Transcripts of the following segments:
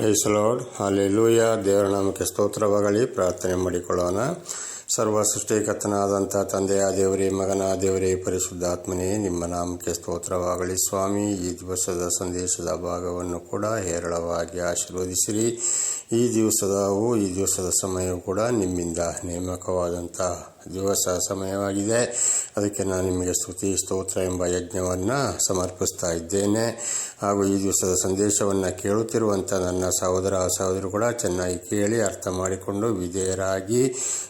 ಕ್ರೈಸಲಾಡ್ ಲೂಯ ದೇವರ ನಾಮಕ್ಕೆ ಸ್ತೋತ್ರವಾಗಲಿ ಪ್ರಾರ್ಥನೆ ಮಾಡಿಕೊಳ್ಳೋಣ. ಸರ್ವ ಸೃಷ್ಟಿಕರ್ತನಾದಂಥ ತಂದೆಯ ದೇವರೇ, ಮಗನ ದೇವರೇ, ಪರಿಶುದ್ಧಾತ್ಮನೇ, ನಿಮ್ಮ ನಾಮಕ್ಕೆ ಸ್ತೋತ್ರವಾಗಲಿ. ಸ್ವಾಮಿ, ಈ ದಿವಸದ ಸಂದೇಶದ ಭಾಗವನ್ನು ಕೂಡ ಹೇರಳವಾಗಿ ಆಶೀರ್ವದಿಸಿರಿ. ಈ ದಿವಸದವು ಈ ದಿವಸದ ಸಮಯವು ಕೂಡ ನಿಮ್ಮಿಂದ ನೇಮಕವಾದಂಥ ದಿವಸ ಸಮಯವಾಗಿದೆ. ಅದಕ್ಕೆ ನಾನು ನಿಮಗೆ ಸ್ತುತಿ, ಸ್ತೋತ್ರ ಎಂಬ ಯಜ್ಞವನ್ನು ಸಮರ್ಪಿಸ್ತಾ ಇದ್ದೇನೆ. ಹಾಗೂ ಈ ದಿವಸದ ಸಂದೇಶವನ್ನು ಕೇಳುತ್ತಿರುವಂಥ ನನ್ನ ಸಹೋದರ, ಸಹೋದರು ಕೂಡ ಚೆನ್ನಾಗಿ ಕೇಳಿ ಅರ್ಥ ಮಾಡಿಕೊಂಡು ವಿಧೇಯರಾಗಿ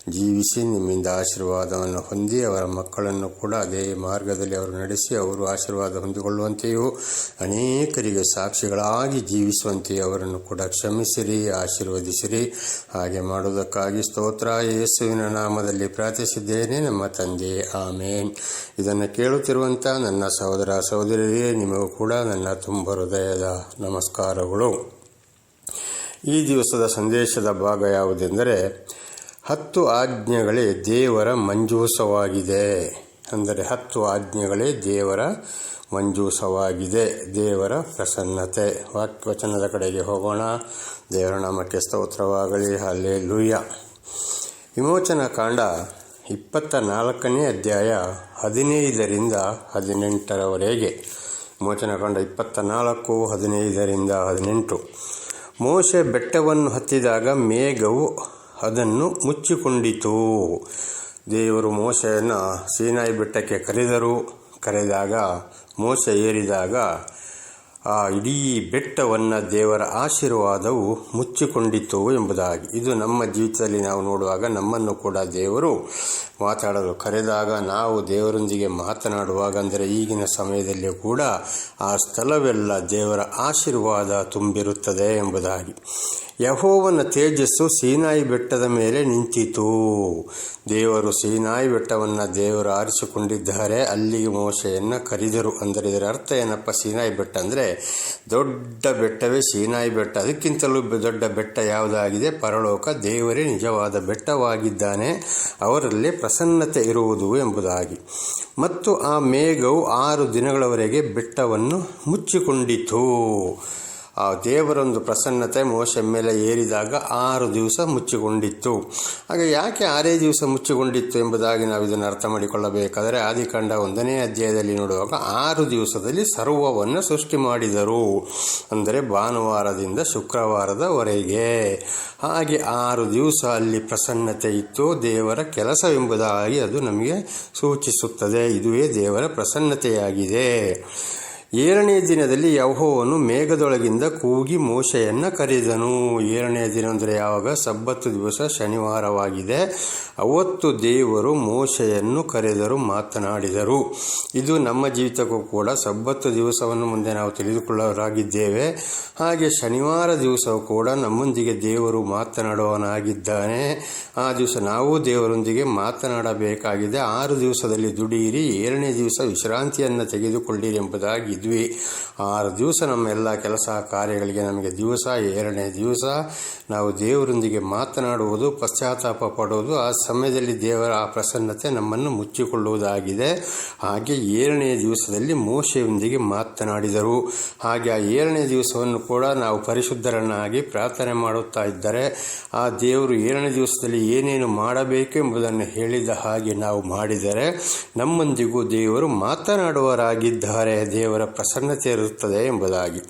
ಜೀವಿಸಿ ನಿಮ್ಮಿಂದ ಆಶೀರ್ವಾದವನ್ನು ಹೊಂದಿ ಅವರ ಮಕ್ಕಳನ್ನು ಕೂಡ ಅದೇ ಮಾರ್ಗದಲ್ಲಿ ಅವರು ನಡೆಸಿ ಅವರು ಆಶೀರ್ವಾದ ಹೊಂದಿಕೊಳ್ಳುವಂತೆಯೂ, ಅನೇಕರಿಗೆ ಸಾಕ್ಷಿಗಳಾಗಿ ಜೀವಿಸುವಂತೆಯೂ ಅವರನ್ನು ಕೂಡ ಕ್ಷಮಿಸಿರಿ, ಆಶೀರ್ವದಿಸಿರಿ. ಹಾಗೆ ಮಾಡುವುದಕ್ಕಾಗಿ ಸ್ತೋತ್ರ. ಯೇಸುವಿನ ನಾಮದಲ್ಲಿ ಪ್ರಾರ್ಥಿಸಿದ್ದೇನೆ. ನಮ್ಮ ತಂದೆ, ಆಮೇನ್. ಇದನ್ನು ಕೇಳುತ್ತಿರುವಂಥ ನನ್ನ ಸಹೋದರ ಸಹೋದರಿಯೇ ನಿಮಗೂ ಕೂಡ ನನ್ನ ತುಂಬ ಹೃದಯದ ನಮಸ್ಕಾರಗಳು. ಈ ದಿವಸದ ಸಂದೇಶದ ಭಾಗ ಯಾವುದೆಂದರೆ, ಹತ್ತು ಆಜ್ಞೆಗಳೇ ದೇವರ ಮಂಜೂಸವಾಗಿದೆ. ಅಂದರೆ ಹತ್ತು ಆಜ್ಞೆಗಳೇ ದೇವರ ಮಂಜೂಸವಾಗಿದೆ. ದೇವರ ಪ್ರಸನ್ನತೆ. ವಾಕ್ಯವಚನದ ಕಡೆಗೆ ಹೋಗೋಣ. ದೇವರ ನಾಮಕ್ಕೆ ಸ್ತೋತ್ರವಾಗಲಿ. ಅಲ್ಲೇ ಲೂಯ್ಯ ವಿಮೋಚನಾ ಕಾಂಡ ಇಪ್ಪತ್ತ ನಾಲ್ಕನೇ ಅಧ್ಯಾಯ ಹದಿನೈದರಿಂದ ಹದಿನೆಂಟರವರೆಗೆ. ಮೋಚನ ಕಂಡ ಇಪ್ಪತ್ತ ನಾಲ್ಕು, ಹದಿನೈದರಿಂದ ಹದಿನೆಂಟು. ಮೋಶೆ ಬೆಟ್ಟವನ್ನು ಹತ್ತಿದಾಗ ಮೇಘವು ಅದನ್ನು ಮುಚ್ಚಿಕೊಂಡಿತು. ದೇವರು ಮೋಶೆಯನ್ನು ಸೀನಾಯಿ ಬೆಟ್ಟಕ್ಕೆ ಕರೆದರು. ಕರೆದಾಗ ಮೋಸೆ ಏರಿದಾಗ ಆ ಇಡೀ ಬೆಟ್ಟವನ್ನು ದೇವರ ಆಶೀರ್ವಾದವು ಮುಚ್ಚಿಕೊಂಡಿತು ಎಂಬುದಾಗಿ. ಇದು ನಮ್ಮ ಜೀವಿತದಲ್ಲಿ ನಾವು ನೋಡುವಾಗ ನಮ್ಮನ್ನು ಕೂಡ ದೇವರು ಮಾತಾಡಲು ಕರೆದಾಗ ನಾವು ದೇವರೊಂದಿಗೆ ಮಾತನಾಡುವಾಗ ಅಂದರೆ ಈಗಿನ ಸಮಯದಲ್ಲಿ ಕೂಡ ಆ ಸ್ಥಳವೆಲ್ಲ ದೇವರ ಆಶೀರ್ವಾದ ತುಂಬಿರುತ್ತದೆ ಎಂಬುದಾಗಿ. ಯಹೋವನ ತೇಜಸ್ಸು ಸೀನಾಯಿ ಬೆಟ್ಟದ ಮೇಲೆ ನಿಂತಿತು. ದೇವರು ಸೀನಾಯಿ ಬೆಟ್ಟವನ್ನು ದೇವರು ಆರಿಸಿಕೊಂಡಿದ್ದಾರೆ. ಅಲ್ಲಿಗೆ ಮೋಶೆಯನ್ನು ಕರೆದರು. ಅಂದರೆ ಇದರ ಅರ್ಥ ಏನಪ್ಪ? ಸೀನಾಯಿ ಬೆಟ್ಟ ಅಂದರೆ ದೊಡ್ಡ ಬೆಟ್ಟವೇ ಸೀನಾಯಿ ಬೆಟ್ಟ. ಅದಕ್ಕಿಂತಲೂ ದೊಡ್ಡ ಬೆಟ್ಟ ಯಾವುದಾಗಿದೆ? ಪರಲೋಕ ದೇವರೇ, ನಿಜವಾದ ಬೆಟ್ಟವಾಗಿದ್ದಾನೆ. ಅವರಲ್ಲಿ ಪ್ರಸನ್ನತೆ ಇರುವುದು ಎಂಬುದಾಗಿ. ಮತ್ತು ಆ ಮೇಘವು ಆರು ದಿನಗಳವರೆಗೆ ಬೆಟ್ಟವನ್ನು ಮುಚ್ಚಿಕೊಂಡಿತು ಆ ದೇವರೊಂದು ಪ್ರಸನ್ನತೆ ಮೋಶ ಮೇಲೆ ಏರಿದಾಗ ಆರು ದಿವಸ ಮುಚ್ಚಿಕೊಂಡಿತ್ತು. ಹಾಗೆ ಯಾಕೆ ಆರೇ ದಿವಸ ಮುಚ್ಚಿಕೊಂಡಿತ್ತು ಎಂಬುದಾಗಿ ನಾವು ಇದನ್ನು ಅರ್ಥ ಮಾಡಿಕೊಳ್ಳಬೇಕಾದರೆ ಆದಿಕಾಂಡ ಒಂದನೇ ಅಧ್ಯಾಯದಲ್ಲಿ ನೋಡುವಾಗ ಆರು ದಿವಸದಲ್ಲಿ ಸರ್ವವನ್ನು ಸೃಷ್ಟಿ ಮಾಡಿದರು ಅಂದರೆ ಭಾನುವಾರದಿಂದ ಶುಕ್ರವಾರದವರೆಗೆ. ಹಾಗೆ ಆರು ದಿವಸ ಅಲ್ಲಿ ಪ್ರಸನ್ನತೆ ಇತ್ತು, ದೇವರ ಕೆಲಸವೆಂಬುದಾಗಿ ಅದು ನಮಗೆ ಸೂಚಿಸುತ್ತದೆ. ಇದುವೇ ದೇವರ ಪ್ರಸನ್ನತೆಯಾಗಿದೆ. ಏಳನೇ ದಿನದಲ್ಲಿ ಯಹೋವನು ಮೇಘದೊಳಗಿಂದ ಕೂಗಿ ಮೋಶೆಯನ್ನು ಕರೆದನು. ಏಳನೇ ದಿನ ಅಂದರೆ ಯಾವಾಗ? ಸಬ್ಬತ್ತು ದಿವಸ ಶನಿವಾರವಾಗಿದೆ. ಅವತ್ತು ದೇವರು ಮೋಶೆಯನ್ನು ಕರೆದರು, ಮಾತನಾಡಿದರು. ಇದು ನಮ್ಮ ಜೀವಿತಕ್ಕೂ ಕೂಡ ಸಬ್ಬತ್ತು ದಿವಸವನ್ನು ಮುಂದೆ ನಾವು ತಿಳಿದುಕೊಳ್ಳೋರಾಗಿದ್ದೇವೆ ಹಾಗೆ ಶನಿವಾರ ದಿವಸವೂ ಕೂಡ ನಮ್ಮೊಂದಿಗೆ ದೇವರು ಮಾತನಾಡುವವನಾಗಿದ್ದಾನೆ. ಆ ದಿವಸ ನಾವು ದೇವರೊಂದಿಗೆ ಮಾತನಾಡಬೇಕಾಗಿದೆ. ಆರು ದಿವಸದಲ್ಲಿ ದುಡಿಯಿರಿ ಏಳನೇ ದಿವಸ ವಿಶ್ರಾಂತಿಯನ್ನು ತೆಗೆದುಕೊಳ್ಳಿರಿ ಎಂಬುದಾಗಿ ಇದ್ವಿ. ಆರು ದಿವಸ ನಮ್ಮ ಎಲ್ಲ ಕೆಲಸ ಕಾರ್ಯಗಳಿಗೆ ನಮಗೆ ದಿವಸ ಎರಡನೇ ದಿವಸ. ನಾವು ದೇವರೊಂದಿಗೆ ಮಾತನಾಡುವುದು, ಪಶ್ಚಾತ್ತಾಪ ಪಡುವುದು ಆ ಸಮಯದಲ್ಲಿ ದೇವರ ಪ್ರಸನ್ನತೆ ನಮ್ಮನ್ನು ಮುಚ್ಚಿಕೊಳ್ಳುವುದಾಗಿದೆ. ಹಾಗೆ ಏಳನೇ ದಿವಸದಲ್ಲಿ ಮೋಶೆಯೊಂದಿಗೆ ಮಾತನಾಡಿದರು. ಹಾಗೆ ಆ ಏಳನೇ ದಿವಸವನ್ನು ಕೂಡ ನಾವು ಪರಿಶುದ್ಧರನ್ನಾಗಿ ಪ್ರಾರ್ಥನೆ ಮಾಡುತ್ತಾ ಇದ್ದರೆ, ಆ ದೇವರು ಏಳನೇ ದಿವಸದಲ್ಲಿ ಏನೇನು ಮಾಡಬೇಕು ಎಂಬುದನ್ನು ಹೇಳಿದ ಹಾಗೆ ನಾವು ಮಾಡಿದರೆ, ನಮ್ಮೊಂದಿಗೂ ದೇವರು ಮಾತನಾಡುವರಾಗಿದ್ದಾರೆ ದೇವರ ಪ್ರಸನ್ನತೆ ಇರುತ್ತದೆ ಎಂಬುದಾಗಿ.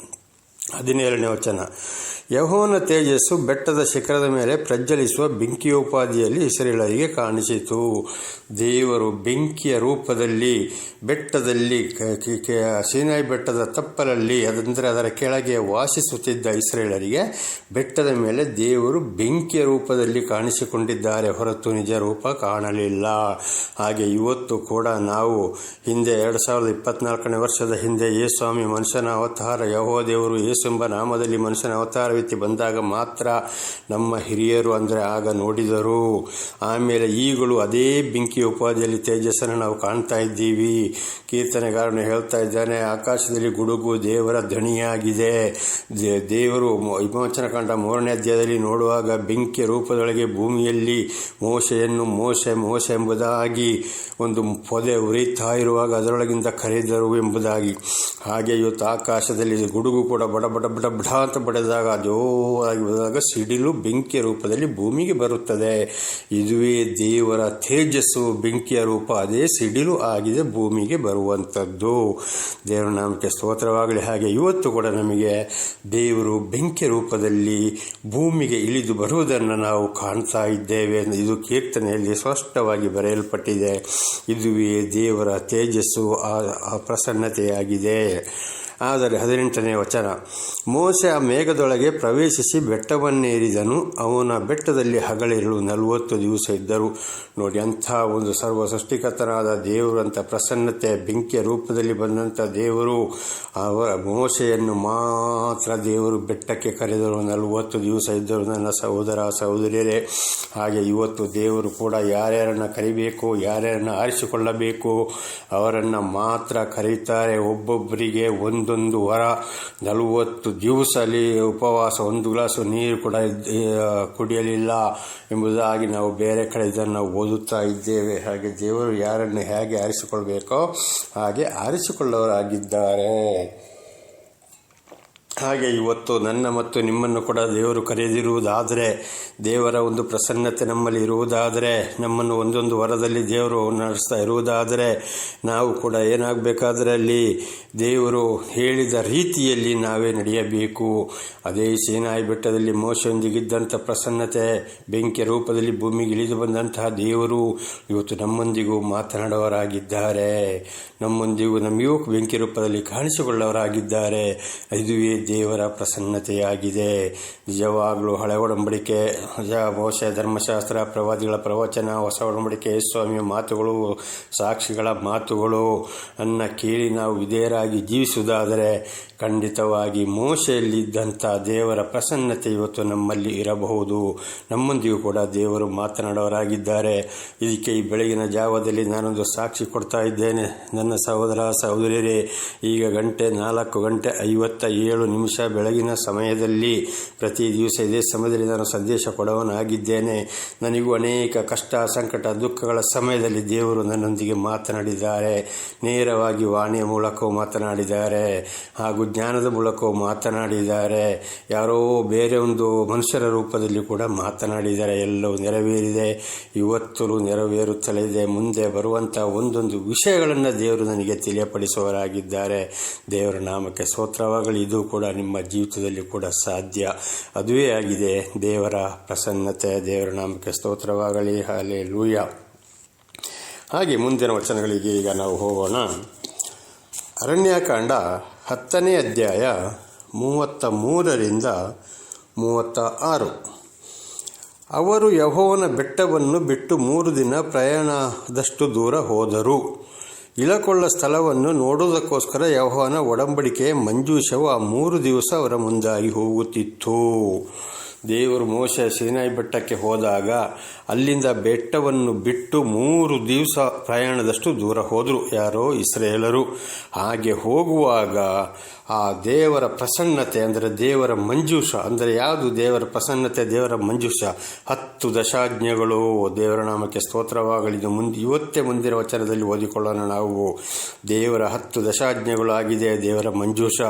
ಹದಿನೇಳನೇ ವಚನ. ಯಹೋನ ತೇಜಸ್ಸು ಬೆಟ್ಟದ ಶಿಖರದ ಮೇಲೆ ಪ್ರಜ್ವಲಿಸುವ ಬೆಂಕಿಯೋಪಾದಿಯಲ್ಲಿ ಇಸ್ರೇಲರಿಗೆ ಕಾಣಿಸಿತು. ದೇವರು ಬೆಂಕಿಯ ರೂಪದಲ್ಲಿ, ಬೆಟ್ಟದಲ್ಲಿ ಸೀನಾಯಿ ಬೆಟ್ಟದ ತಪ್ಪಲಲ್ಲಿ, ಅದಂದರೆ ಅದರ ಕೆಳಗೆ ವಾಸಿಸುತ್ತಿದ್ದ ಇಸ್ರೇಲರಿಗೆ ಬೆಟ್ಟದ ಮೇಲೆ ದೇವರು ಬೆಂಕಿಯ ರೂಪದಲ್ಲಿ ಕಾಣಿಸಿಕೊಂಡಿದ್ದಾರೆ. ಹೊರತು ನಿಜ ರೂಪ ಕಾಣಲಿಲ್ಲ. ಹಾಗೆ ಇವತ್ತು ಕೂಡ ನಾವು ಹಿಂದೆ ಎರಡು ಸಾವಿರದ ಇಪ್ಪತ್ನಾಲ್ಕನೇ ವರ್ಷದ ಹಿಂದೆ ಯೇಸ್ವಾಮಿ ಮನುಷ್ಯನ ಅವತಾರ ಯಹೋ ದೇವರು ಯೇಸು ಎಂಬ ನಾಮದಲ್ಲಿ ಮನುಷ್ಯನ ಅವತಾರ ರೀತಿ ಬಂದಾಗ ಮಾತ್ರ ನಮ್ಮ ಹಿರಿಯರು ಅಂದರೆ ಆಗ ನೋಡಿದರು. ಆಮೇಲೆ ಈಗಲೂ ಅದೇ ಬೆಂಕಿ ಉಪಾಧಿಯಲ್ಲಿ ತೇಜಸ್ಸನ್ನು ನಾವು ಕಾಣ್ತಾ ಇದ್ದೀವಿ. ಕೀರ್ತನೆಗಾರನು ಹೇಳ್ತಾ ಇದ್ದಾನೆ, ಆಕಾಶದಲ್ಲಿ ಗುಡುಗು ದೇವರ ಧ್ವನಿಯಾಗಿದೆ ದೇವರು ವಿಮೋಚನ ಕಂಡ ಮೂರನೇ ಅಧ್ಯಾಯದಲ್ಲಿ ನೋಡುವಾಗ ಬೆಂಕಿ ರೂಪದೊಳಗೆ ಭೂಮಿಯಲ್ಲಿ ಮೋಸೆಯನ್ನು ಮೋಸೆ ಮೋಸೆ ಎಂಬುದಾಗಿ ಒಂದು ಪೊದೆ ಉರಿತಾ ಇರುವಾಗ ಅದರೊಳಗಿಂದ ಕರೆದರು ಎಂಬುದಾಗಿ. ಹಾಗೆ ಇವತ್ತು ಆಕಾಶದಲ್ಲಿ ಗುಡುಗು ಕೂಡ ಬಡ ಬಡ ಬಡ ಬಡ ಅಂತ ಬಡಿದಾಗ ಜೋರಾಗಿ ಸಿಡಿಲು ಬೆಂಕಿಯ ರೂಪದಲ್ಲಿ ಭೂಮಿಗೆ ಬರುತ್ತದೆ. ಇದುವೇ ದೇವರ ತೇಜಸ್ಸು ಬೆಂಕಿಯ ರೂಪ, ಅದೇ ಸಿಡಿಲು ಆಗಿದೆ ಭೂಮಿಗೆ ಬರುವಂಥದ್ದು ದೇವರ ನಾಮಕ್ಕೆ ಸ್ತೋತ್ರವಾಗಲಿ. ಹಾಗೆ ಇವತ್ತು ಕೂಡ ನಮಗೆ ದೇವರು ಬೆಂಕಿಯ ರೂಪದಲ್ಲಿ ಭೂಮಿಗೆ ಇಳಿದು ಬರುವುದನ್ನು ನಾವು ಕಾಣ್ತಾ ಇದ್ದೇವೆ ಇದು ಕೀರ್ತನೆಯಲ್ಲಿ ಸ್ಪಷ್ಟವಾಗಿ ಬರೆಯಲ್ಪಟ್ಟಿದೆ. ಇದುವೇ ದೇವರ ತೇಜಸ್ಸು ಆ ಪ್ರಸನ್ನತೆಯಾಗಿದೆ. ಆದರೆ ಹದಿನೆಂಟನೇ ವಚನ ಮೋಸೆ ಆ ಮೇಘದೊಳಗೆ ಪ್ರವೇಶಿಸಿ ಬೆಟ್ಟವನ್ನೇರಿದನು. ಅವನ ಬೆಟ್ಟದಲ್ಲಿ ಹಗಲಿರಲು ನಲವತ್ತು ದಿವಸ ಇದ್ದರು. ನೋಡಿ, ಅಂಥ ಒಂದು ಸರ್ವ ಸೃಷ್ಟಿಕರ್ತನಾದ ದೇವರಂಥ ಪ್ರಸನ್ನತೆ ಬೆಂಕಿಯ ರೂಪದಲ್ಲಿ ಬಂದಂಥ ದೇವರು, ಅವರ ಮೋಸೆಯನ್ನು ಮಾತ್ರ ದೇವರು ಬೆಟ್ಟಕ್ಕೆ ಕರೆದರು. ನಲವತ್ತು ದಿವಸ ಇದ್ದರು. ನನ್ನ ಸಹೋದರ, ಸಹೋದರಿಯರೇ, ಹಾಗೆ ಇವತ್ತು ದೇವರು ಕೂಡ ಯಾರ್ಯಾರನ್ನು ಕರಿಬೇಕು, ಯಾರ್ಯಾರನ್ನು ಆರಿಸಿಕೊಳ್ಳಬೇಕು, ಅವರನ್ನು ಮಾತ್ರ ಕರೀತಾರೆ. ಒಬ್ಬೊಬ್ಬರಿಗೆ ಒಂದೊಂದು ವಾರ, ನಲವತ್ತು ದಿವಸ ಅಲ್ಲಿ ಉಪವಾಸ, ಒಂದು ಗ್ಲಾಸು ನೀರು ಕೂಡ ಕುಡಿಯಲಿಲ್ಲ ಎಂಬುದಾಗಿ ನಾವು ಬೇರೆ ಕಡೆ ಇದನ್ನು ಓದುತ್ತಾ ಇದ್ದೇವೆ. ಹಾಗೆ ದೇವರು ಯಾರನ್ನು ಹೇಗೆ ಆರಿಸಿಕೊಳ್ಬೇಕೋ ಹಾಗೆ ಆರಿಸಿಕೊಳ್ಳೋರಾಗಿದ್ದಾರೆ ಹಾಗೆ ಇವತ್ತು ನನ್ನ ಮತ್ತು ನಿಮ್ಮನ್ನು ಕೂಡ ದೇವರು ಕರೆದಿರುವುದಾದರೆ, ದೇವರ ಒಂದು ಪ್ರಸನ್ನತೆ ನಮ್ಮಲ್ಲಿ ಇರುವುದಾದರೆ, ನಮ್ಮನ್ನು ಒಂದೊಂದು ವರದಲ್ಲಿ ದೇವರು ನಡೆಸ್ತಾ ಇರುವುದಾದರೆ, ನಾವು ಕೂಡ ಏನಾಗಬೇಕಾದ್ರೆ ಅಲ್ಲಿ ದೇವರು ಹೇಳಿದ ರೀತಿಯಲ್ಲಿ ನಾವೇ ನಡೆಯಬೇಕು. ಅದೇ ಸೇನಾಯಿ ಬೆಟ್ಟದಲ್ಲಿ ಮೋಸೆಯೊಂದಿಗಿದ್ದಂಥ ಪ್ರಸನ್ನತೆ, ಬೆಂಕಿಯ ರೂಪದಲ್ಲಿ ಭೂಮಿಗೆ ಇಳಿದು ಬಂದಂತಹ ದೇವರು ಇವತ್ತು ನಮ್ಮೊಂದಿಗೂ ಮಾತನಾಡುವವರಾಗಿದ್ದಾರೆ. ನಮ್ಮೊಂದಿಗೂ ನಮಗೂ ಬೆಂಕಿ ರೂಪದಲ್ಲಿ ಕಾಣಿಸಿಕೊಳ್ಳವರಾಗಿದ್ದಾರೆ ಇದುವೇ ದೇವರ ಪ್ರಸನ್ನತೆಯಾಗಿದೆ. ನಿಜವಾಗಲೂ ಹಳೆ ಒಡಂಬಡಿಕೆ ಬಹುಶಃ ಮೋಶ ಧರ್ಮಶಾಸ್ತ್ರ, ಪ್ರವಾದಿಗಳ ಪ್ರವಚನ, ಹೊಸ ಒಡಂಬಡಿಕೆ ಸ್ವಾಮಿಯ ಮಾತುಗಳು, ಸಾಕ್ಷಿಗಳ ಮಾತುಗಳು ಅನ್ನ ಕೇಳಿ ನಾವು ವಿಧೇಯರಾಗಿ ಜೀವಿಸುವುದಾದರೆ ಖಂಡಿತವಾಗಿ ಮೋಶೆಯಲ್ಲಿದ್ದಂಥ ದೇವರ ಪ್ರಸನ್ನತೆ ಇವತ್ತು ನಮ್ಮಲ್ಲಿ ಇರಬಹುದು. ನಮ್ಮೊಂದಿಗೂ ಕೂಡ ದೇವರು ಮಾತನಾಡೋರಾಗಿದ್ದಾರೆ ಇದಕ್ಕೆ ಈ ಬೆಳಗಿನ ಜಾವದಲ್ಲಿ ನಾನೊಂದು ಸಾಕ್ಷಿ ಕೊಡ್ತಾ ಇದ್ದೇನೆ. ನನ್ನ ಸಹೋದರ ಸಹೋದರಿಯರೇ, ಈಗ ಗಂಟೆ ನಾಲ್ಕು ಗಂಟೆ ಐವತ್ತ ಏಳು ನಿಮಿಷ ಬೆಳಗಿನ ಸಮಯದಲ್ಲಿ ಪ್ರತಿ ದಿವಸ ಇದೇ ಸಮಯದಲ್ಲಿ ನಾನು ಸಂದೇಶ ಕೊಡವನಾಗಿದ್ದೇನೆ. ನನಗೂ ಅನೇಕ ಕಷ್ಟ, ಸಂಕಟ, ದುಃಖಗಳ ಸಮಯದಲ್ಲಿ ದೇವರು ನನ್ನೊಂದಿಗೆ ಮಾತನಾಡಿದ್ದಾರೆ. ನೇರವಾಗಿ ವಾಣಿಯ ಮೂಲಕವೂ ಮಾತನಾಡಿದ್ದಾರೆ. ಹಾಗೂ ಜ್ಞಾನದ ಮೂಲಕವೂ ಮಾತನಾಡಿದ್ದಾರೆ. ಯಾರೋ ಬೇರೆ ಒಂದು ಮನುಷ್ಯರ ರೂಪದಲ್ಲಿ ಕೂಡ ಮಾತನಾಡಿದ್ದಾರೆ. ಎಲ್ಲವೂ ನೆರವೇರಿದೆ. ಇವತ್ತು ನೆರವೇರುತ್ತಲೇ ಇದೆ. ಮುಂದೆ ಬರುವಂಥ ಒಂದೊಂದು ವಿಷಯಗಳನ್ನು ದೇವರು ನನಗೆ ತಿಳಿಯಪಡಿಸುವವರಾಗಿದ್ದಾರೆ. ದೇವರ ನಾಮಕ್ಕೆ ಸ್ತೋತ್ರವಾಗಲಿ. ಇದು ಕೂಡ ನಿಮ್ಮ ಜೀವಿತದಲ್ಲಿ ಕೂಡ ಸಾಧ್ಯ. ಅದುವೇ ಆಗಿದೆ. ದೇವರ ಪ್ರಸನ್ನತೆ, ದೇವರ ನಾಮಕ್ಕೆ ಸ್ತೋತ್ರವಾಗಲಿ. ಹಾಲೆ ಲೂಯ ಹಾಗೆ ಮುಂದಿನ ವಚನಗಳಿಗೆ ಈಗ ನಾವು ಹೋಗೋಣ. ಅರಣ್ಯಕಾಂಡ ಹತ್ತನೇ ಅಧ್ಯಾಯ ಮೂವತ್ತ ಮೂರರಿಂದ ಮೂವತ್ತ ಆರು. ಅವರು ಯಹೋವನ ಬೆಟ್ಟವನ್ನು ಬಿಟ್ಟು ಮೂರು ದಿನ ಪ್ರಯಾಣದಷ್ಟು ದೂರ ಹೋದರು. ಇಳಕೊಳ್ಳ ಸ್ಥಳವನ್ನು ನೋಡುವುದಕ್ಕೋಸ್ಕರ ಯಹೋವನ ಒಡಂಬಡಿಕೆ ಮಂಜೂಷವು ಆ ಮೂರು ದಿವಸ ಅವರ ಮುಂದಾಗಿ ಹೋಗುತ್ತಿತ್ತು. ದೇವರು ಮೋಶ ಸೀನಾಯಿ ಬೆಟ್ಟಕ್ಕೆ ಹೋದಾಗ ಅಲ್ಲಿಂದ ಬೆಟ್ಟವನ್ನು ಬಿಟ್ಟು ಮೂರು ದಿವಸ ಪ್ರಯಾಣದಷ್ಟು ದೂರ ಹೋದರು ಯಾರೋ ಇಸ್ರೇಲರು. ಹಾಗೆ ಹೋಗುವಾಗ ಆ ದೇವರ ಪ್ರಸನ್ನತೆ ಅಂದರೆ ದೇವರ ಮಂಜೂಷ, ಅಂದರೆ ಯಾವುದು ದೇವರ ಪ್ರಸನ್ನತೆ, ದೇವರ ಮಂಜೂಷ? ಹತ್ತು ದಶಾಜ್ಞೆಗಳು ದೇವರ ನಾಮಕ್ಕೆ ಸ್ತೋತ್ರವಾಗಲಿದ್ದು ಮುಂದೆ ಇವತ್ತೇ ಮುಂದಿನ ವಚನದಲ್ಲಿ ಓದಿಕೊಳ್ಳೋಣ ನಾವು. ದೇವರ ಹತ್ತು ದಶಾಜ್ಞೆಗಳು ಆಗಿದೆ ದೇವರ ಮಂಜೂಷ.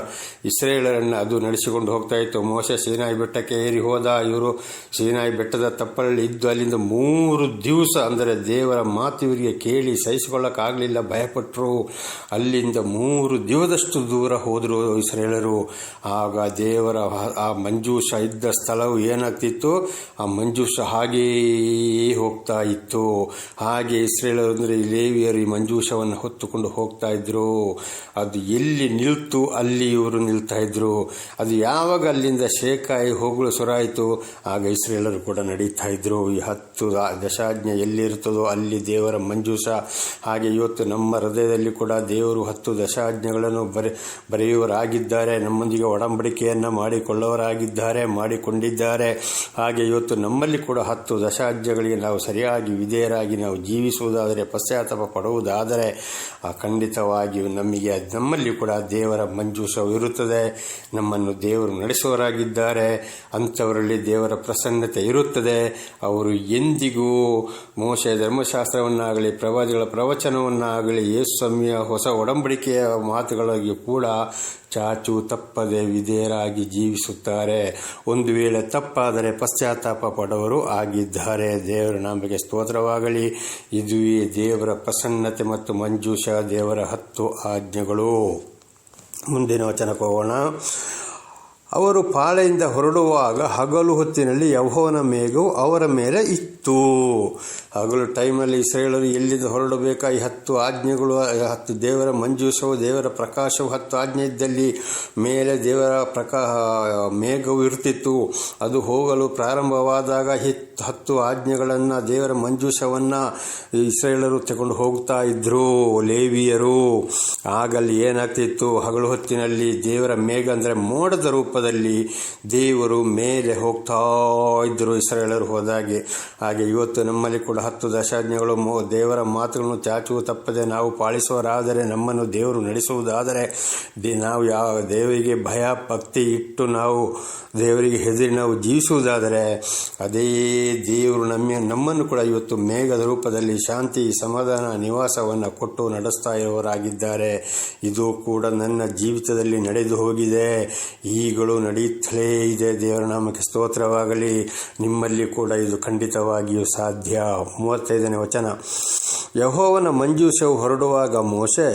ಇಸ್ರೇಲರನ್ನು ಅದು ನಡೆಸಿಕೊಂಡು ಹೋಗ್ತಾ ಇತ್ತು. ಮೋಸ ಸೀನಾಯಿ ಬೆಟ್ಟಕ್ಕೆ ಏರಿ ಹೋದ ಇವರು. ಸೀನಾಯಿ ಬೆಟ್ಟದ ತಪ್ಪಲಲ್ಲಿ ಇದ್ದು ಅಲ್ಲಿಂದ ಮೂರು ದಿವಸ ಅಂದರೆ ದೇವರ ಮಾತು ಇವರಿಗೆ ಕೇಳಿ ಸಹಿಸಿಕೊಳ್ಳಕ್ಕಾಗಲಿಲ್ಲ. ಭಯಪಟ್ಟರು ಅಲ್ಲಿಂದ ಮೂರು ದಿವದಷ್ಟು ದೂರ ಹೋದರು ಇಸ್ರೇಲರು. ಆಗ ದೇವರ ಆ ಮಂಜೂಷ ಇದ್ದ ಸ್ಥಳವು ಏನಾಗ್ತಿತ್ತು? ಆ ಮಂಜೂಷ ಹಾಗೆಯೇ ಹೋಗ್ತಾ ಇತ್ತು. ಹಾಗೆ ಇಸ್ರೇಲರು ಅಂದರೆ ಲೇವಿಯರು ಈ ಮಂಜೂಷವನ್ನು ಹೊತ್ತುಕೊಂಡು ಹೋಗ್ತಾ ಇದ್ರು. ಅದು ಎಲ್ಲಿ ನಿಲ್ತು ಅಲ್ಲಿ ಇವರು ನಿಲ್ತಾ ಇದ್ರು? ಅದು ಯಾವಾಗ ಅಲ್ಲಿಂದ ಶೇಕಾಯಿ ಹೋಗಲು ಸುರಾಯಿತು? ಆಗ ಇಸ್ರೇಲರು ಕೂಡ ನಡೀತಾ ಇದ್ರು. ಈ ಹತ್ತು ದಶಾಜ್ಞೆ ಎಲ್ಲಿರ್ತದೋ ಅಲ್ಲಿ ದೇವರ ಮಂಜೂಷ. ಹಾಗೆ ಇವತ್ತು ನಮ್ಮ ಹೃದಯದಲ್ಲಿ ಕೂಡ ದೇವರು ಹತ್ತು ದಶಾಜ್ಞೆಗಳನ್ನು ಬರೆ, ಬರೆಯುವರಾಗಿದ್ದಾರೆ. ನಮ್ಮೊಂದಿಗೆ ಒಡಂಬಡಿಕೆಯನ್ನು ಮಾಡಿಕೊಳ್ಳವರಾಗಿದ್ದಾರೆ, ಮಾಡಿಕೊಂಡಿದ್ದಾರೆ. ಹಾಗೆ ಇವತ್ತು ನಮ್ಮಲ್ಲಿ ಕೂಡ ಹತ್ತು ದಶಾಜ್ಞೆಗಳಿಗೆ ನಾವು ಸರಿಯಾಗಿ ವಿಧೇಯರಾಗಿ ನಾವು ಜೀವಿಸುವುದಾದರೆ, ಪಶ್ಚಾತ್ತಾಪ ಪಡುವುದಾದರೆ ಖಂಡಿತವಾಗಿಯೂ ನಮಗೆ ನಮ್ಮಲ್ಲಿ ಕೂಡ ದೇವರ ಮಂಜೂಷವಿರುತ್ತದೆ. ನಮ್ಮನ್ನು ದೇವರು ನಡೆಸುವರಾಗಿದ್ದಾರೆ ಅಂಥವರಲ್ಲಿ ದೇವರ ಪ್ರಸನ್ನತೆ ಇರುತ್ತದೆ. ಅವರು ಎಂದಿಗೂ ಮೋಶ ಧರ್ಮಶಾಸ್ತ್ರವನ್ನಾಗಲಿ ಪ್ರವ ಪ್ರವಾದಿಗಳ ಪ್ರವಚನವನ್ನಾಗಲಿ ಯೇಸ್ವಾಮಿಯ ಹೊಸ ಒಡಂಬಡಿಕೆಯ ಮಾತುಗಳಾಗಿ ಕೂಡ ಚಾಚು ತಪ್ಪದೆ ವಿಧೇಯರಾಗಿ ಜೀವಿಸುತ್ತಾರೆ. ಒಂದು ವೇಳೆ ತಪ್ಪಾದರೆ ಪಶ್ಚಾತ್ತಾಪ ಪಡವರು ಆಗಿದ್ದಾರೆ. ದೇವರ ನಾಮಕ್ಕೆ ಸ್ತೋತ್ರವಾಗಲಿ. ಇದುವೇ ದೇವರ ಪ್ರಸನ್ನತೆ ಮತ್ತು ಮಂಜೂಷ, ದೇವರ ಹತ್ತು ಆಜ್ಞೆಗಳು. ಮುಂದಿನ ವಚನಕ್ಕೆ ಹೋಗೋಣ ಅವರು ಪಾಳೆಯಿಂದ ಹೊರಡುವಾಗ ಹಗಲು ಹೊತ್ತಿನಲ್ಲಿ ಯಹೋವನ ಮೇಘವು ಅವರ ಮೇಲೆ ಇತ್ತು. ಹಗಲು ಟೈಮಲ್ಲಿ ಇಸ್ರೇಲರು ಎಲ್ಲಿಂದ ಈ ಹತ್ತು ಆಜ್ಞೆಗಳು ಹತ್ತು ದೇವರ ಮಂಜೂಷವು, ದೇವರ ಪ್ರಕಾಶವು ಹತ್ತು ಆಜ್ಞೆ ಇದ್ದಲ್ಲಿ ಮೇಲೆ ದೇವರ ಪ್ರಕಾ ಮೇಘವು ಇರ್ತಿತ್ತು ಅದು ಹೋಗಲು ಪ್ರಾರಂಭವಾದಾಗ ಹಿತ್, ಹತ್ತು ಆಜ್ಞೆಗಳನ್ನು, ದೇವರ ಮಂಜೂಷವನ್ನು ಇಸ್ರೇಲರು ತಗೊಂಡು ಹೋಗ್ತಾ ಇದ್ರು ಲೇವಿಯರು. ಆಗಲ್ಲಿ ಏನಾಗ್ತಿತ್ತು? ಹಗಲು ಹೊತ್ತಿನಲ್ಲಿ ದೇವರ ಮೇಘ ಅಂದರೆ ಮೋಡದ ರೂಪದಲ್ಲಿ ದೇವರು ಮೇಲೆ ಹೋಗ್ತಾ ಇದ್ದರು ಇಸ್ರೇಲರು ಹೋದಾಗೆ. ಹಾಗೆ ಇವತ್ತು ನಮ್ಮಲ್ಲಿ ಕೂಡ ಹತ್ತು ದಶಾಜ್ಞೆಗಳು ದೇವರ ಮಾತುಗಳನ್ನು ಚಾಚುವ ತಪ್ಪದೆ ನಾವು ಪಾಲಿಸುವರಾದರೆ ನಮ್ಮನ್ನು ದೇವರು ನಡೆಸುವುದಾದರೆ ದಿ ನಾವು ಯಾವ ದೇವರಿಗೆ ಭಯ, ಭಕ್ತಿ ಇಟ್ಟು ನಾವು ದೇವರಿಗೆ ಹೆದರಿ ನಾವು ಜೀವಿಸುವುದಾದರೆ ಅದೇ ದೇವರು ನಮ್ಮ ನಮ್ಮನ್ನು ಕೂಡ ಇವತ್ತು ಮೇಘದ ರೂಪದಲ್ಲಿ ಶಾಂತಿ, ಸಮಾಧಾನ, ನಿವಾಸವನ್ನು ಕೊಟ್ಟು ನಡೆಸ್ತಾ ಇರುವವರಾಗಿದ್ದಾರೆ. ಇದು ಕೂಡ ನನ್ನ ಜೀವಿತದಲ್ಲಿ ನಡೆದು ಹೋಗಿದೆ. ಈಗಲೂ ನಡೆಯುತ್ತಲೇ ಇದೆ ದೇವರ ನಾಮಕ್ಕೆ ಸ್ತೋತ್ರವಾಗಲಿ. ನಿಮ್ಮಲ್ಲಿ ಕೂಡ ಇದು ಖಂಡಿತವಾಗಿಯೂ ಸಾಧ್ಯ ಮೂವತ್ತೈದನೇ ವಚನ. ಯಹೋವನ ಮಂಜೂಷವು ಹೊರಡುವಾಗ ಮೋಶೆ,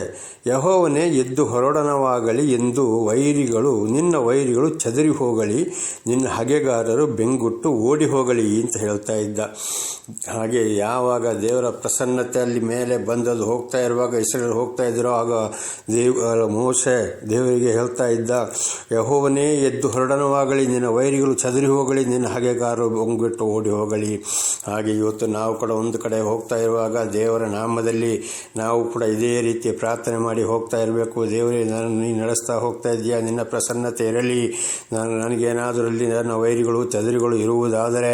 ಯಹೋವನೇ ಎದ್ದು ಹೊರಡನವಾಗಲಿ ಎಂದು ವೈರಿಗಳು, ನಿನ್ನ ವೈರಿಗಳು ಚದರಿ ಹೋಗಲಿ, ನಿನ್ನ ಹಗೆಗಾರರು ಬೆಂಗುಟ್ಟು ಓಡಿ ಹೋಗಲಿ ಅಂತ ಹೇಳ್ತಾ ಇದ್ದ. ಹಾಗೆ ಯಾವಾಗ ದೇವರ ಪ್ರಸನ್ನತೆ ಅಲ್ಲಿ ಮೇಲೆ ಬಂದದ್ದು ಹೋಗ್ತಾ ಇರುವಾಗ ಹೆಸರು ಹೋಗ್ತಾ ಇದ್ದರೋ ಆಗ ದೇವ ಮೋಸೆ ದೇವರಿಗೆ ಹೇಳ್ತಾ ಇದ್ದ, ಯಹೋವನೇ ಎದ್ದು ಹೊರಡನವಾಗಲಿ, ನಿನ್ನ ವೈರಿಗಳು ಚದರಿ ಹೋಗಲಿ, ನಿನ್ನ ಹಗೆಗಾರರು ಬೆಂಗುಟ್ಟು ಓಡಿ ಹೋಗಲಿ. ಹಾಗೆ ಇವತ್ತು ನಾವು ಕೂಡ ಒಂದು ಕಡೆ ಹೋಗ್ತಾ ಇರುವಾಗ ದೇವರ ನಾಮದಲ್ಲಿ ನಾವು ಕೂಡ ಇದೇ ರೀತಿ ಪ್ರಾರ್ಥನೆ ಮಾಡಿ ಹೋಗ್ತಾ ಇರಬೇಕು. ದೇವರೇ, ನಾನು ನೀನು ನಡೆಸ್ತಾ ಹೋಗ್ತಾ ಇದೆಯಾ ನಿನ್ನ ಪ್ರಸನ್ನತೆ ಇರಲಿ. ನಾನು ನನಗೇನಾದರೂ ಅಲ್ಲಿ ನನ್ನ ವೈರಿಗಳು, ಚದರಿಗಳು ಇರುವುದಾದರೆ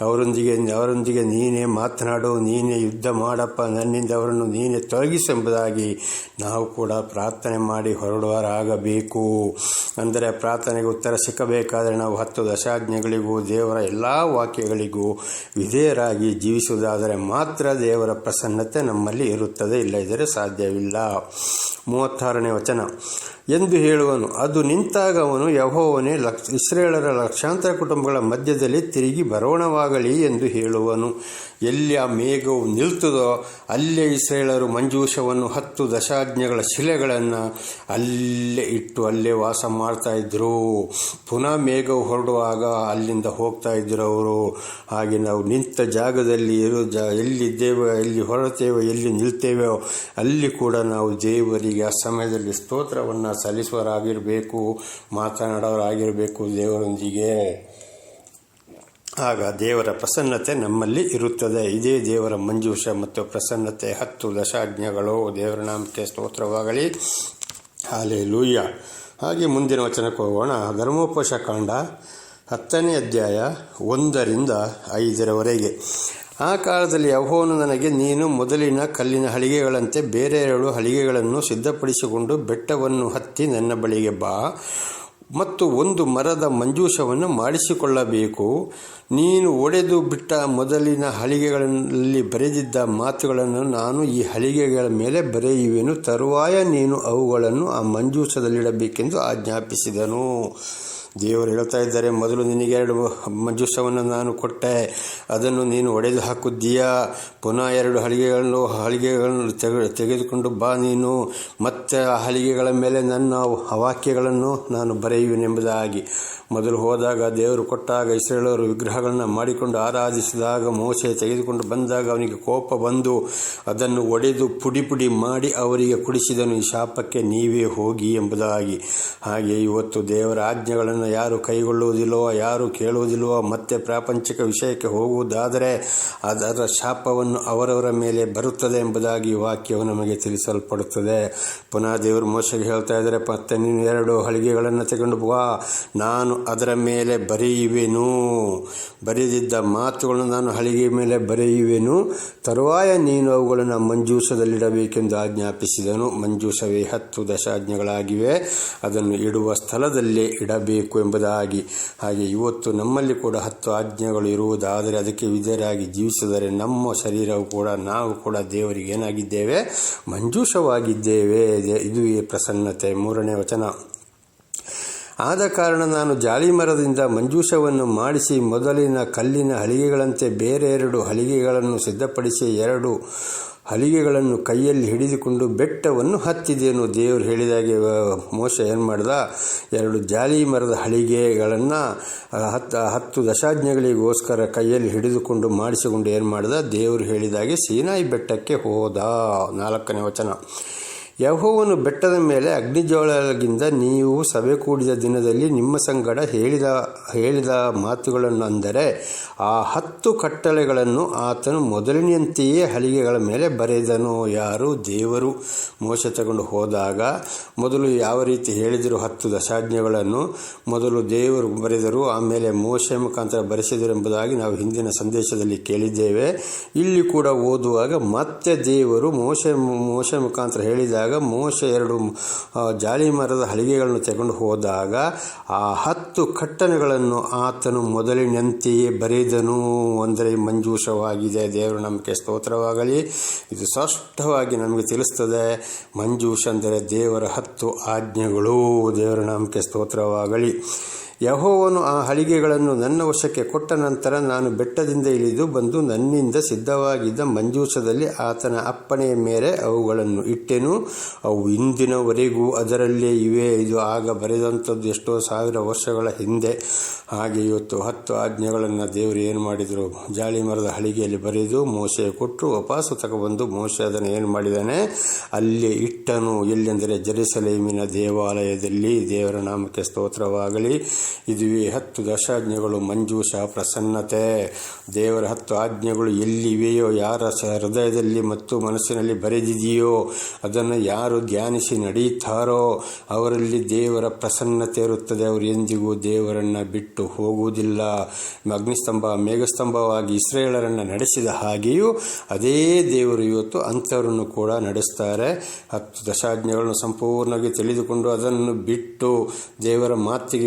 ಅವರೊಂದಿಗೆ ಅವರೊಂದಿಗೆ ನೀನೇ ಮಾತನಾಡು, ನೀನೇ ಯುದ್ಧ ಮಾಡಪ್ಪ. ನನ್ನಿಂದ ಅವರನ್ನು ನೀನೇ ತೊಲಗಿಸೆಂಬುದಾಗಿ ನಾವು ಕೂಡ ಪ್ರಾರ್ಥನೆ ಮಾಡಿ ಹೊರಡುವರಾಗಬೇಕು ಅಂದರೆ ಪ್ರಾರ್ಥನೆಗೆ ಉತ್ತರ ಸಿಕ್ಕಬೇಕಾದರೆ ನಾವು ಹತ್ತು ದಶಾಜ್ಞೆಗಳಿಗೂ, ದೇವರ ಎಲ್ಲ ವಾಕ್ಯಗಳಿಗೂ ವಿಧೇಯರಾಗಿ ಜೀವಿಸುವುದಾದರೆ ಮಾತ್ರ ದೇವರ ಪ್ರಸನ್ನತೆ ನಮ್ಮಲ್ಲಿ ಇರುತ್ತದೆ ಇಲ್ಲದಿದ್ದರೆ ಸಾಧ್ಯವಿಲ್ಲ. ಮೂವತ್ತಾರನೇ ವಚನ. ಎಂದು ಹೇಳುವನು. ಅದು ನಿಂತಾಗ ಅವನು ಯಹೋವನೇ ಲಕ್ಷ ಇಸ್ರೇಲರ ಲಕ್ಷಾಂತರ ಕುಟುಂಬಗಳ ಮಧ್ಯದಲ್ಲಿ ತಿರುಗಿ ಬರೋಣವಾಗಲಿ ಎಂದು ಹೇಳುವನು. ಎಲ್ಲಿ ಆ ಮೇಘವು ನಿಲ್ತದೋ, ಅಲ್ಲೇ ಇಸ್ರೇಲರು ಮಂಜೂಷವನ್ನು ಹತ್ತು ದಶಾಜ್ಞೆಗಳ ಶಿಲೆಗಳನ್ನು ಅಲ್ಲೇ ಇಟ್ಟು ಅಲ್ಲೇ ವಾಸ ಮಾಡ್ತಾ ಇದ್ರು. ಪುನಃ ಮೇಘವು ಹೊರಡುವಾಗ ಅಲ್ಲಿಂದ ಹೋಗ್ತಾ ಇದ್ರು ಅವರು. ಹಾಗೆ ನಾವು ನಿಂತ ಜಾಗದಲ್ಲಿ ಇರೋ ಜಾ ಎಲ್ಲಿದ್ದೇವೋ ಎಲ್ಲಿ ಹೊರತೇವೋ ಎಲ್ಲಿ ನಿಲ್ತೇವೋ, ಅಲ್ಲಿ ಕೂಡ ನಾವು ದೇವರಿಗೆ ಆ ಸಮಯದಲ್ಲಿ ಸ್ತೋತ್ರವನ್ನು ಸಲ್ಲಿಸುವರಾಗಿರಬೇಕು ಮಾತನಾಡೋರಾಗಿರಬೇಕು ದೇವರೊಂದಿಗೆ. ಆಗ ದೇವರ ಪ್ರಸನ್ನತೆ ನಮ್ಮಲ್ಲಿ ಇರುತ್ತದೆ. ಇದೇ ದೇವರ ಮಂಜೂಷ ಮತ್ತು ಪ್ರಸನ್ನತೆ. ಹತ್ತು ದಶಾಜ್ಞೆಗಳು. ದೇವರ ನಾಮಕ್ಕೆ ಸ್ತೋತ್ರವಾಗಲಿ. ಹಾಲೆ ಲೂಯ್ಯ ಹಾಗೆ ಮುಂದಿನ ವಚನಕ್ಕೆ ಹೋಗೋಣ. ಧರ್ಮೋಪೋಷ ಕಾಂಡ ಹತ್ತನೇ ಅಧ್ಯಾಯ ಒಂದರಿಂದ ಐದರವರೆಗೆ. ಆ ಕಾಲದಲ್ಲಿ ಯಹೋನು ನನಗೆ, ನೀನು ಮೊದಲಿನ ಕಲ್ಲಿನ ಹಳಿಗೆಗಳಂತೆ ಬೇರೆ ಎರಡು ಹಳಿಗೆಗಳನ್ನು ಸಿದ್ಧಪಡಿಸಿಕೊಂಡು ಬೆಟ್ಟವನ್ನು ಹತ್ತಿ ನನ್ನ ಬಳಿಗೆ ಬಾ ಮತ್ತು ಒಂದು ಮರದ ಮಂಜೂಷವನ್ನು ಮಾಡಿಸಿಕೊಳ್ಳಬೇಕು. ನೀನು ಒಡೆದು ಬಿಟ್ಟ ಮೊದಲಿನ ಹಳಿಗೆಗಳಲ್ಲಿ ಬರೆದಿದ್ದ ಮಾತುಗಳನ್ನು ನಾನು ಈ ಹಳಿಗೆಗಳ ಮೇಲೆ ಬರೆಯುವೆನು. ತರುವಾಯ ನೀನು ಅವುಗಳನ್ನು ಆ ಮಂಜೂಷದಲ್ಲಿಡಬೇಕೆಂದು ಆಜ್ಞಾಪಿಸಿದನು. ದೇವರು ಹೇಳ್ತಾ ಇದ್ದಾರೆ, ಮೊದಲು ನಿನಗೆ ಎರಡು ಮಂಜೂಷವನ್ನು ನಾನು ಕೊಟ್ಟೆ. ಅದನ್ನು ನೀನು ಒಡೆದು ಹಾಕಿದ್ದೀಯಾ ಪುನಃ ಎರಡು ಹಳಿಗೆಗಳನ್ನು ಹಳಿಗೆಗಳನ್ನು ತೆಗೆ, ತೆಗೆದುಕೊಂಡು ಬಾ ನೀನು. ಮತ್ತೆ ಆ ಹಳಿಗೆಗಳ ಮೇಲೆ ನನ್ನ ವಾಕ್ಯಗಳನ್ನು ನಾನು ಬರೆಯುವೆನೆಂಬುದಾಗಿ. ಮೊದಲು ಹೋದಾಗ ದೇವರು ಕೊಟ್ಟಾಗ ಇಸ್ರೇಳರು ವಿಗ್ರಹಗಳನ್ನು ಮಾಡಿಕೊಂಡು ಆರಾಧಿಸಿದಾಗ ಮೋಸೆ ತೆಗೆದುಕೊಂಡು ಬಂದಾಗ ಅವನಿಗೆ ಕೋಪ ಬಂದು ಅದನ್ನು ಒಡೆದು ಪುಡಿ ಪುಡಿ ಮಾಡಿ ಅವರಿಗೆ ಕುಡಿಸಿದನು, ಈ ಶಾಪಕ್ಕೆ ನೀವೇ ಹೋಗಿ ಎಂಬುದಾಗಿ. ಹಾಗೆ ಇವತ್ತು ದೇವರ ಆಜ್ಞೆಗಳನ್ನು ಯಾರು ಕೈಗೊಳ್ಳುವುದಿಲ್ಲವೋ ಯಾರು ಕೇಳುವುದಿಲ್ಲವೋ ಮತ್ತೆ ಪ್ರಾಪಂಚಿಕ ವಿಷಯಕ್ಕೆ ಹೋಗುವುದಾದರೆ ಅದರ ಶಾಪವನ್ನು ಅವರವರ ಮೇಲೆ ಬರುತ್ತದೆ ಎಂಬುದಾಗಿ ವಾಕ್ಯವು ನಮಗೆ ತಿಳಿಸಲ್ಪಡುತ್ತದೆ. ಪುನಃ ದೇವರು ಮೋಸಗೆ ಹೇಳ್ತಾ ಇದ್ದಾರೆ ಮತ್ತೆ ನೀನು ಎರಡು ಹಳಿಗೆಗಳನ್ನು ತಗೊಂಡು ಬಾ. ನಾನು ಅದರ ಮೇಲೆ ಬರೆಯುವೆನು. ಬರೆದಿದ್ದ ಮಾತುಗಳನ್ನು ನಾನು ಹಳಿಗೆ ಮೇಲೆ ಬರೆಯುವೆನು. ತರುವಾಯ ನೀನು ಅವುಗಳನ್ನು ಮಂಜೂಸದಲ್ಲಿಡಬೇಕೆಂದು ಆಜ್ಞಾಪಿಸಿದನು. ಮಂಜೂಷವೇ ಹತ್ತು ದಶಾಜ್ಞೆಗಳಾಗಿವೆ. ಅದನ್ನು ಇಡುವ ಸ್ಥಳದಲ್ಲೇ ಇಡಬೇಕು ಎಂಬುದಾಗಿ. ಹಾಗೆ ಇವತ್ತು ನಮ್ಮಲ್ಲಿ ಕೂಡ ಹತ್ತು ಆಜ್ಞೆಗಳು ಇರುವುದಾದರೆ ಅದಕ್ಕೆ ವಿಧರಾಗಿ ಜೀವಿಸಿದರೆ ನಮ್ಮ ಶರೀರವು ಕೂಡ, ನಾವು ಕೂಡ ದೇವರಿಗೆ ಏನಾಗಿದ್ದೇವೆ ಮಂಜೂಷವಾಗಿದ್ದೇವೆ ಇದುವೇ ಪ್ರಸನ್ನತೆ. ಮೂರನೇ ವಚನ. ಆದ ಕಾರಣ ನಾನು ಜಾಲಿ ಮರದಿಂದ ಮಂಜೂಷವನ್ನು ಮಾಡಿಸಿ ಮೊದಲಿನ ಕಲ್ಲಿನ ಹಲಿಗೆಗಳಂತೆ ಬೇರೆ ಎರಡು ಹಲಿಗೆಗಳನ್ನು ಸಿದ್ಧಪಡಿಸಿ ಎರಡು ಹಲಿಗೆಗಳನ್ನು ಕೈಯಲ್ಲಿ ಹಿಡಿದುಕೊಂಡು ಬೆಟ್ಟವನ್ನು ಹತ್ತಿದೇನು. ದೇವರು ಹೇಳಿದಾಗೆ ಮೋಸ ಏನು ಮಾಡ್ದ? ಎರಡು ಜಾಲಿ ಮರದ ಹಳಿಗೆಗಳನ್ನು ಹತ್ತು ಹತ್ತು ದಶಾಜ್ಞೆಗಳಿಗೋಸ್ಕರ ಕೈಯಲ್ಲಿ ಹಿಡಿದುಕೊಂಡು ಮಾಡಿಸಿಕೊಂಡು ಏನು ಮಾಡ್ದ? ದೇವರು ಹೇಳಿದಾಗೆ, ಸೀನಾಯಿ ಬೆಟ್ಟಕ್ಕೆ ಹೋದ. ನಾಲ್ಕನೇ ವಚನ. ಯಹೋವನು ಬೆಟ್ಟದ ಮೇಲೆ ಅಗ್ನಿಜೋಳಗಿಂದ ನೀವು ಸಭೆ ಕೂಡಿದ ದಿನದಲ್ಲಿ ನಿಮ್ಮ ಸಂಗಡ ಹೇಳಿದ ಹೇಳಿದ ಮಾತುಗಳನ್ನು ಅಂದರೆ ಆ ಹತ್ತು ಕಟ್ಟಳೆಗಳನ್ನು ಆತನು ಮೊದಲಿನಂತೆಯೇ ಹಲಿಗೆಗಳ ಮೇಲೆ ಬರೆದನು. ಯಾರು? ದೇವರು. ಮೋಸ ತಗೊಂಡು ಹೋದಾಗ ಮೊದಲು ಯಾವ ರೀತಿ ಹೇಳಿದರು? ಹತ್ತು ದಶಾಜ್ಞೆಗಳನ್ನು ಮೊದಲು ದೇವರು ಬರೆದರು, ಆಮೇಲೆ ಮೋಶ ಮುಖಾಂತರ ಬರೆಸಿದರು ಎಂಬುದಾಗಿ ನಾವು ಹಿಂದಿನ ಸಂದೇಶದಲ್ಲಿ ಕೇಳಿದ್ದೇವೆ. ಇಲ್ಲಿ ಕೂಡ ಓದುವಾಗ ಮತ್ತೆ ದೇವರು ಮೋಶ ಮೋಶ ಮುಖಾಂತರ ಹೇಳಿದಾಗ ಮೋಶ ಎರಡು ಜಾಲಿ ಮರದ ಹಳಿಗೆಗಳನ್ನು ತೆಗೆದು ಹೋದಾಗ ಆ ಹತ್ತು ಕಟ್ಟನೆಗಳನ್ನು ಆತನು ಮೊದಲಿನಂತೆಯೇ ಬರೆದನು. ಅಂದರೆ ಮಂಜೂಷವಾಗಿದೆ. ದೇವರು ನಮಗೆ ಸ್ತೋತ್ರವಾಗಲಿ. ಇದು ಸ್ಪಷ್ಟವಾಗಿ ನಮಗೆ ತಿಳಿಸ್ತದೆ. ಮಂಜೂಷ ಅಂದರೆ ದೇವರ ಹತ್ತು ಆಜ್ಞೆಗಳು. ದೇವರ ನಮಗೆ ಸ್ತೋತ್ರವಾಗಲಿ. ಯಹೋವನು ಆ ಹಳಿಗೆಗಳನ್ನು ನನ್ನ ವಶಕ್ಕೆ ಕೊಟ್ಟ ನಂತರ ನಾನು ಬೆಟ್ಟದಿಂದ ಇಳಿದು ಬಂದು ನನ್ನಿಂದ ಸಿದ್ಧವಾಗಿದ್ದ ಮಂಜೂಷದಲ್ಲಿ ಆತನ ಅಪ್ಪಣೆಯ ಮೇಲೆ ಅವುಗಳನ್ನು ಇಟ್ಟೆನು. ಅವು ಇಂದಿನವರೆಗೂ ಅದರಲ್ಲೇ ಇವೆ. ಇದು ಆಗ ಬರೆದಂಥದ್ದು ಎಷ್ಟೋ ಸಾವಿರ ವರ್ಷಗಳ ಹಿಂದೆ. ಹಾಗೆ ಇವತ್ತು ಹತ್ತು ಆಜ್ಞೆಗಳನ್ನು ದೇವರು ಏನು ಮಾಡಿದರು? ಜಾಳಿ ಮರದ ಹಳಿಗೆಯಲ್ಲಿ ಬರೆದು ಮೋಸೆ ಕೊಟ್ಟು ವಾಪಸ್ಸು ತಗೊಬಂದು ಮೋಸೆ ಅದನ್ನು ಏನು ಮಾಡಿದಾನೆ ಅಲ್ಲಿ ಇಟ್ಟನು. ಎಲ್ಲೆಂದರೆ ಜೆರುಸಲೇಮಿನ ದೇವಾಲಯದಲ್ಲಿ ದೇವರ ನಾಮಕ್ಕೆ ಸ್ತೋತ್ರವಾಗಲಿ. ಇದುವೇ ಹತ್ತು ದಶಾಜ್ಞೆಗಳು ಮಂಜೂಷ, ಪ್ರಸನ್ನತೆ. ದೇವರ ಹತ್ತು ಆಜ್ಞೆಗಳು ಎಲ್ಲಿವೆಯೋ, ಯಾರ ಹೃದಯದಲ್ಲಿ ಮತ್ತು ಮನಸ್ಸಿನಲ್ಲಿ ಬರೆದಿದೆಯೋ, ಅದನ್ನು ಯಾರು ಧ್ಯಾನಿಸಿ ನಡೆಯುತ್ತಾರೋ, ಅವರಲ್ಲಿ ದೇವರ ಪ್ರಸನ್ನತೆ ಇರುತ್ತದೆ. ಅವರು ಎಂದಿಗೂ ದೇವರನ್ನು ಬಿಟ್ಟು ಹೋಗುವುದಿಲ್ಲ. ಅಗ್ನಿಸ್ತಂಭ, ಮೇಘಸ್ತಂಭವಾಗಿ ಇಸ್ರೇಲರನ್ನು ನಡೆಸಿದ ಹಾಗೆಯೂ ಅದೇ ದೇವರು ಇವತ್ತು ಅಂಥವರನ್ನು ಕೂಡ ನಡೆಸ್ತಾರೆ. ಹತ್ತು ದಶಾಜ್ಞೆಗಳನ್ನು ಸಂಪೂರ್ಣವಾಗಿ ತಿಳಿದುಕೊಂಡು ಅದನ್ನು ಬಿಟ್ಟು ದೇವರ ಮಾತಿಗೆ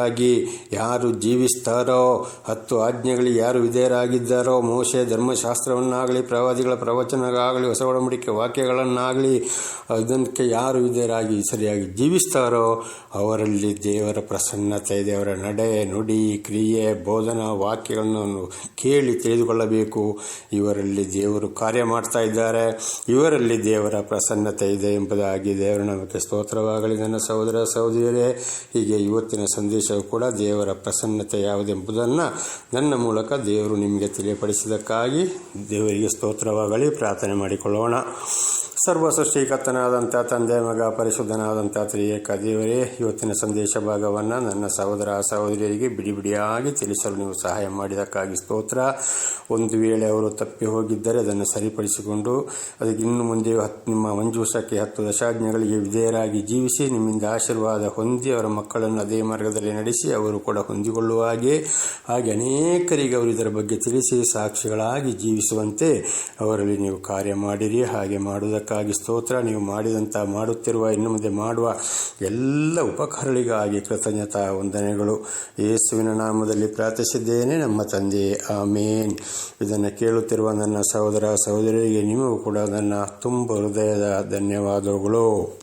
ವಿಧೇಯರಾಗಿ ಯಾರು ಜೀವಿಸ್ತಾರೋ, ಹತ್ತು ಆಜ್ಞೆಗಳಿಗೆ ಯಾರು ವಿಧೇಯರಾಗಿದ್ದಾರೋ, ಮೋಶೆ ಧರ್ಮಶಾಸ್ತ್ರವನ್ನಾಗಲಿ, ಪ್ರವಾದಿಗಳ ಪ್ರವಚನಗಾಗಲಿ ಹೊಸ ಒಡಂಬಡಿಕೆ ವಾಕ್ಯಗಳನ್ನಾಗಲಿ ಅದಕ್ಕೆ ಯಾರು ವಿಧೇಯರಾಗಿ ಸರಿಯಾಗಿ ಜೀವಿಸ್ತಾರೋ, ಅವರಲ್ಲಿ ದೇವರ ಪ್ರಸನ್ನತೆ, ದೇವರ ನಡೆ, ನುಡಿ, ಕ್ರಿಯೆ, ಬೋಧನಾ ವಾಕ್ಯಗಳನ್ನು ಕೇಳಿ ತಿಳಿದುಕೊಳ್ಳಬೇಕು. ಇವರಲ್ಲಿ ದೇವರು ಕಾರ್ಯ ಮಾಡ್ತಾ ಇದ್ದಾರೆ. ಇವರಲ್ಲಿ ದೇವರ ಪ್ರಸನ್ನತೆ ಇದೆ ಎಂಬುದಾಗಿ ದೇವರ ನಮಗೆ ಸ್ತೋತ್ರವಾಗಲಿ ನನ್ನ ಸಹೋದರ ಸಹೋದರಿಯರೇ. ಹೀಗೆ ಇವತ್ತಿನ ಕೂಡ ದೇವರ ಪ್ರಸನ್ನತೆ ಯಾವುದೆಂಬುದನ್ನು ನನ್ನ ಮೂಲಕ ದೇವರು ನಿಮಗೆ ತಿಳಿಯಪಡಿಸಿದ್ದಕ್ಕಾಗಿ ದೇವರಿಗೆ ಸ್ತೋತ್ರವಾಗಲಿ ಪ್ರಾರ್ಥನೆ ಮಾಡಿಕೊಳ್ಳೋಣ. ಸರ್ವ ಸೃಷ್ಟಿಕರ್ತನಾದಂಥ ತಂದೆ, ಮಗ, ಪರಿಶುದ್ಧನಾದಂಥ ತ್ರಿಯೇಕ ದೇವರೇ, ಇವತ್ತಿನ ಸಂದೇಶ ಭಾಗವನ್ನು ನನ್ನ ಸಹೋದರ, ಸಹೋದರಿಯರಿಗೆ ಬಿಡಿ ಬಿಡಿಯಾಗಿ ತಿಳಿಸಲು ನೀವು ಸಹಾಯ ಮಾಡಿದಕ್ಕಾಗಿ ಸ್ತೋತ್ರ. ಒಂದು ವೇಳೆ ಅವರು ತಪ್ಪಿ ಹೋಗಿದ್ದರೆ ಅದನ್ನು ಸರಿಪಡಿಸಿಕೊಂಡು, ಅದಕ್ಕೆ ಇನ್ನು ಮುಂದೆ ಹತ್ತು ನಿಮ್ಮ ಮಂಜೂಷಕ್ಕೆ ಹತ್ತು ದಶಾಜ್ಞೆಗಳಿಗೆ ವಿಧೇಯರಾಗಿ ಜೀವಿಸಿ, ನಿಮ್ಮಿಂದ ಆಶೀರ್ವಾದ ಹೊಂದಿ, ಅವರ ಮಕ್ಕಳನ್ನು ಅದೇ ಮಾರ್ಗದಲ್ಲಿ ನಡೆಸಿ, ಅವರು ಕೂಡ ಹೊಂದಿಕೊಳ್ಳುವ ಹಾಗೆ ಹಾಗೆ ಅನೇಕರಿಗೆ ಅವರು ಇದರ ಬಗ್ಗೆ ತಿಳಿಸಿ, ಸಾಕ್ಷಿಗಳಾಗಿ ಜೀವಿಸುವಂತೆ ಅವರಲ್ಲಿ ನೀವು ಕಾರ್ಯ ಮಾಡಿರಿ. ಹಾಗೆ ಮಾಡುವುದಕ್ಕಾಗಿ ಸ್ತೋತ್ರ, ನೀವು ಮಾಡಿದಂಥ ಮಾಡುತ್ತಿರುವ, ಇನ್ನು ಮುಂದೆ ಮಾಡುವ ಎಲ್ಲ ಉಪಕಾರಗಳಿಗಾಗಿ ಕೃತಜ್ಞತಾ ವಂದನೆಗಳು. ಯೇಸುವಿನ ನಾಮದಲ್ಲಿ ಪ್ರಾರ್ಥಿಸಿದ್ದೇನೆ, ನಮ್ಮ ತಂದೆ, ಆಮೇನ್. ಇದನ್ನು ಕೇಳುತ್ತಿರುವ ನನ್ನ ಸಹೋದರ ಸಹೋದರಿಗೆ, ನಿಮಗೂ ಕೂಡ ನನ್ನ ತುಂಬ ಹೃದಯದ ಧನ್ಯವಾದಗಳು.